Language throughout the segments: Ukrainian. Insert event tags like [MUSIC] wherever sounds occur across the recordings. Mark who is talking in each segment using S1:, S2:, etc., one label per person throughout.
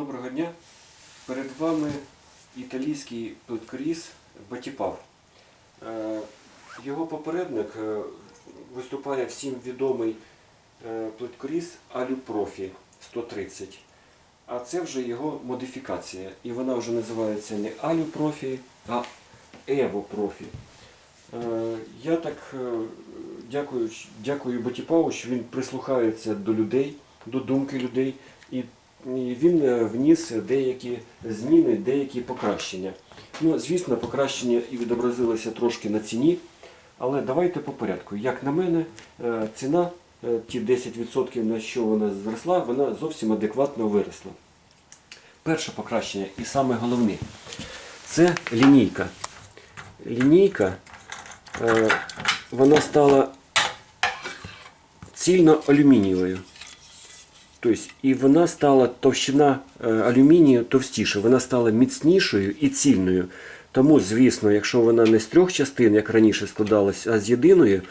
S1: Доброго дня. Перед вами італійський плиткоріз Батіпав. Е, Його попередник е, виступає всім відомий е, плиткоріз Алюпрофі 130. А це вже його модифікація. І вона вже називається не Алюпрофі, а Евопрофі. Я так дякую, дякую Батіпаву, що він прислухається до людей, до думки людей. І він е, вніс деякі зміни, деякі покращення. Ну, звісно, покращення і відобразилося трошки на ціні, але давайте по порядку. Як на мене, е, ціна, е, ті 10%, на що вона зросла, вона зовсім адекватно виросла. Перше покращення і саме головне це лінійка. Лінійка вона стала цільно алюмінієвою. Тобто, і вона стала товщина е, алюмінію товстіша, вона стала міцнішою і цільною. Тому, звісно, якщо вона не з трьох частин, як раніше складалась, а з єдиною,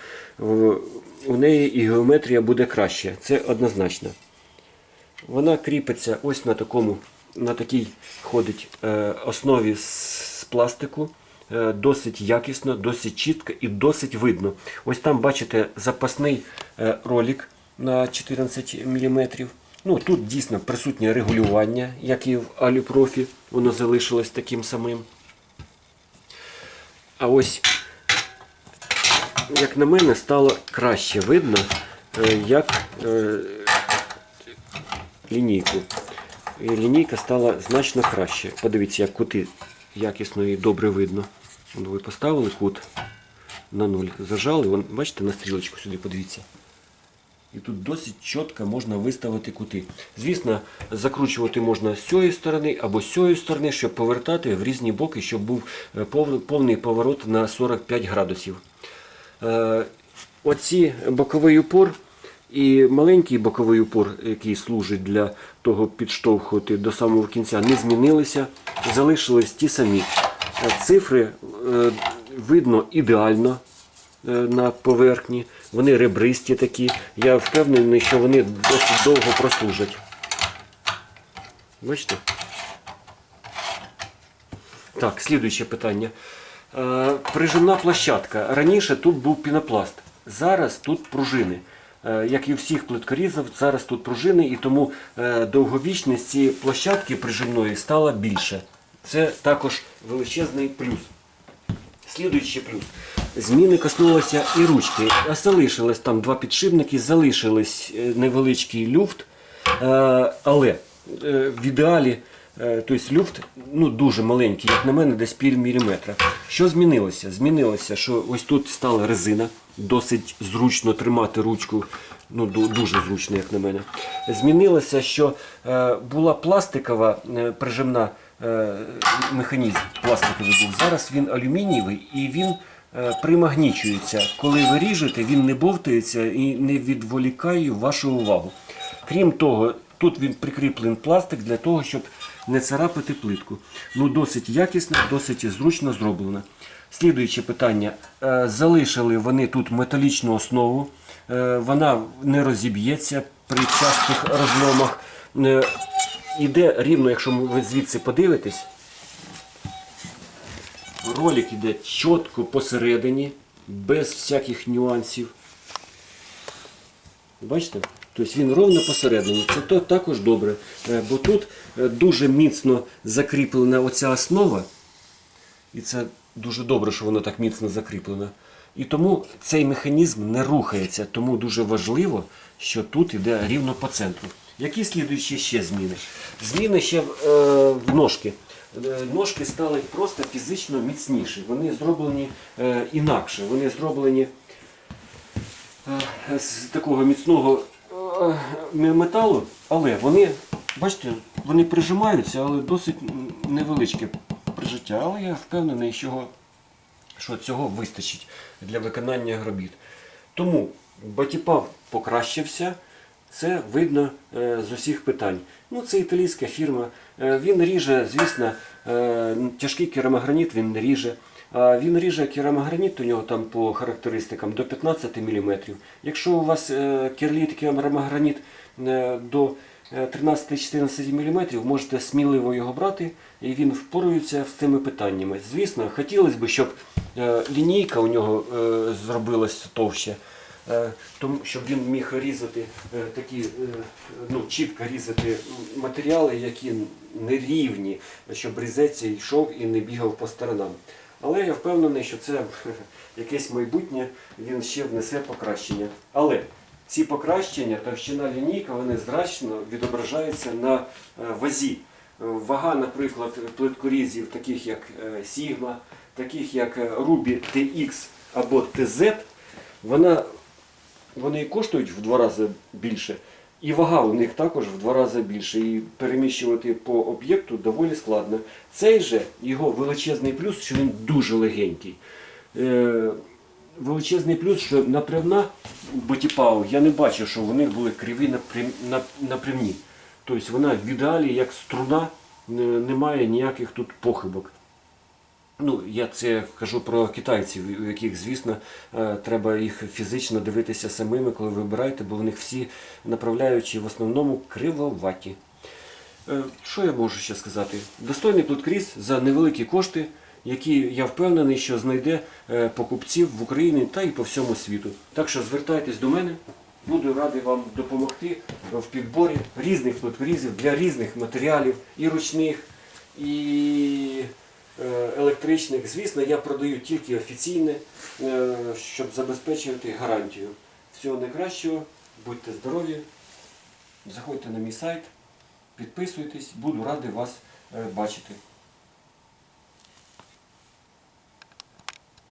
S1: у неї і геометрія буде краще. Це однозначно. Вона кріпиться ось на такому, на такій ходить е, основі з, пластику. Е, досить якісно, досить чітко і досить видно. Ось там бачите запасний ролик на 14 мм. Ну, тут дійсно присутнє регулювання, як і в Алюпрофі, воно залишилось таким самим. А ось, як на мене, стало краще видно, е, як е, лінійку. І лінійка стала значно краще. Подивіться, як кути якісно і добре видно. Ви поставили кут на нуль, зажали, бачите, на стрілочку сюди подивіться. І тут досить чітко можна виставити кути. Звісно, закручувати можна з цієї сторони або з цієї сторони, щоб повертати в різні боки, щоб був е, повний поворот на 45 градусів. Е, Оці боковий упор і маленький боковий упор, який служить для того підштовхувати до самого кінця, не змінилися, залишились ті самі. Цифри е, видно ідеально на поверхні. Вони ребристі такі. Я впевнений, що вони досить довго прослужать. Бачите? Так, слідуюче питання. Е, прижимна площадка. Раніше тут був пінопласт. Зараз тут пружини. Е, як і у всіх плиткорізів, зараз тут пружини, і тому е, довговічність цієї площадки прижимної стала більше. Це також величезний плюс. Слідуючий плюс. Зміни коснулися і ручки. А Залишились там два підшипники, залишились е, невеличкий люфт, е, але е, в ідеалі е, тобто люфт ну, дуже маленький, як на мене, десь пів міліметра. Що змінилося? Змінилося, що ось тут стала резина, досить зручно тримати ручку. Ну, дуже зручно, як на мене. Змінилося, що е, була пластикова е, прижимна е, механізм пластиковий був. Зараз він алюмінієвий і він е, примагнічується. Коли ви ріжете, він не бовтається і не відволікає вашу увагу. Крім того, тут він прикріплений пластик для того, щоб не царапати плитку. Ну, досить якісно, досить зручно зроблено. Слідуюче питання. Е, Залишили вони тут металічну основу. Е, Вона не розіб'ється при частих розломах. Е, Іде рівно, якщо ви звідси подивитесь, ролик іде чітко посередині, без всяких нюансів. Бачите? Тобто він ровно посередині. Це також добре. Е, Бо тут е, дуже міцно закріплена оця основа. І це дуже добре, що воно так міцно закріплено. І тому цей механізм не рухається. Тому дуже важливо, що тут йде рівно по центру. Які слідуючі ще зміни? Зміни ще в, е, в ножки. Е, Ножки стали просто фізично міцніші. Вони зроблені е, інакше. Вони зроблені е, з такого міцного металу, але вони, бачите, вони прижимаються, але досить невеличке прижиття. Але я впевнений, що цього вистачить для виконання робіт. Тому Батіпав покращився. Це видно е, з усіх питань. Ну, це італійська фірма. Е, він ріже, звісно, е, тяжкий керамограніт він не ріже. А він ріже керамограніт у нього там по характеристикам до 15 мм. Якщо у вас керліт керамограніт до е, 13-14 мм, можете сміливо його брати, і він впорується з цими питаннями. Звісно, хотілося б, щоб лінійка у нього зробилась товща, е, тому щоб він міг різати е, такі, е, ну, чітко різати матеріали, які нерівні, щоб різець йшов і не бігав по сторонам. Але я впевнений, що це [LAUGHS] якесь майбутнє, він ще внесе покращення. Але ці покращення, товщина лінійка, вони зрачно відображаються на е, вазі. Е, Вага, наприклад, плиткорізів, таких як е, Sigma, таких як е, Ruby TX або TZ, вона, вони коштують в два рази більше, і вага у них також в два рази більше. І переміщувати по об'єкту доволі складно. Цей же його величезний плюс, що він дуже легенький. Е, величезний плюс, що напрямна Ботіпау, я не бачив, що вони були криві напрям, напрямні. Тобто вона в ідеалі як струна, немає ніяких тут похибок. Ну, я це кажу про китайців, у яких, звісно, е, треба їх фізично дивитися самими, коли вибираєте, бо в них всі направляючі в основному кривоваті. Е, Що я можу ще сказати? Достойний плиткріз за невеликі кошти, які я впевнений, що знайде е, покупців в Україні та й по всьому світу. Так що звертайтесь до мене, буду радий вам допомогти в підборі різних плиткрізів для різних матеріалів, і ручних, і електричних. Звісно, я продаю тільки офіційне, е, щоб забезпечувати гарантію. Всього найкращого, будьте здорові, заходьте на мій сайт. Підписуйтесь, буду радий вас е, бачити.